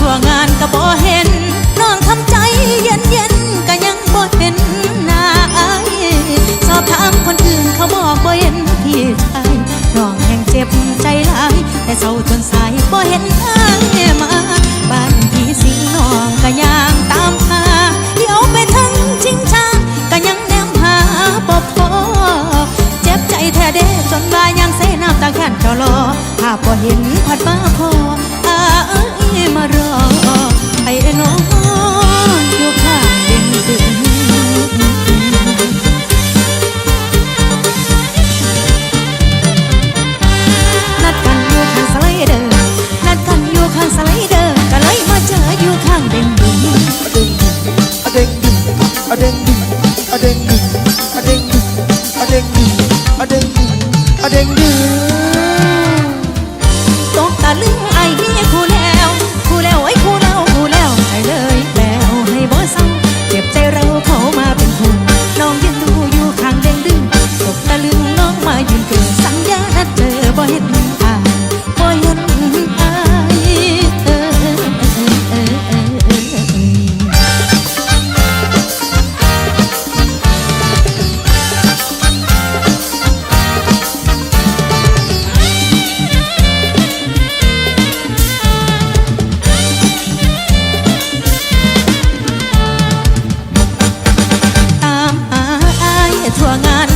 ทั่วงานก็บ่เห็นน้องทำใจเย็นเย็นก็ยังบ่เห็นหน้าอายสอบถามคนอื่นเขาบอกบ่เห็นพี่ชายน้องแห่งเจ็บใจหลาย แต่เศร้าจนสายบ่เห็นอายมาบ้านพี่สิงน้องก็ย่างตามหาเดี๋ยวไปถึงชิงชาก็ยังแนมหาบ่พอเจ็บใจแท้เด้จนว่ายังเสน้ำตาแค้นเจ้ารอภาพบ่เห็นพัดมาพอ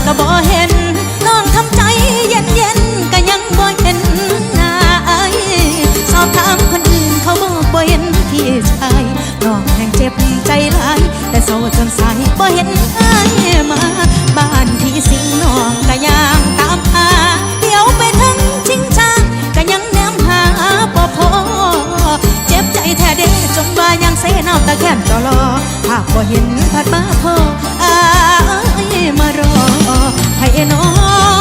ก็บ่เห็นน้องทำใจเย็นเย็นก็ยังบ่เห็นหน้าอายสอบถามคนอื่นเขาบอกบ่เห็นพี่ชายน้องแห่งเจ็บใจหลาย แต่เศร้าจนสายบ่เห็นไอายมาบ้านพี่สิงน้องก็ย่างตามหาเดี๋ยวไปถึงชิงชาก็ยังแนมหาบ่พอเจ็บใจแท้เด้จนว่ายังเสน้ำตาแค้นจอรอภาพบ่เห็นพัดมาพออายมารอให้น้อง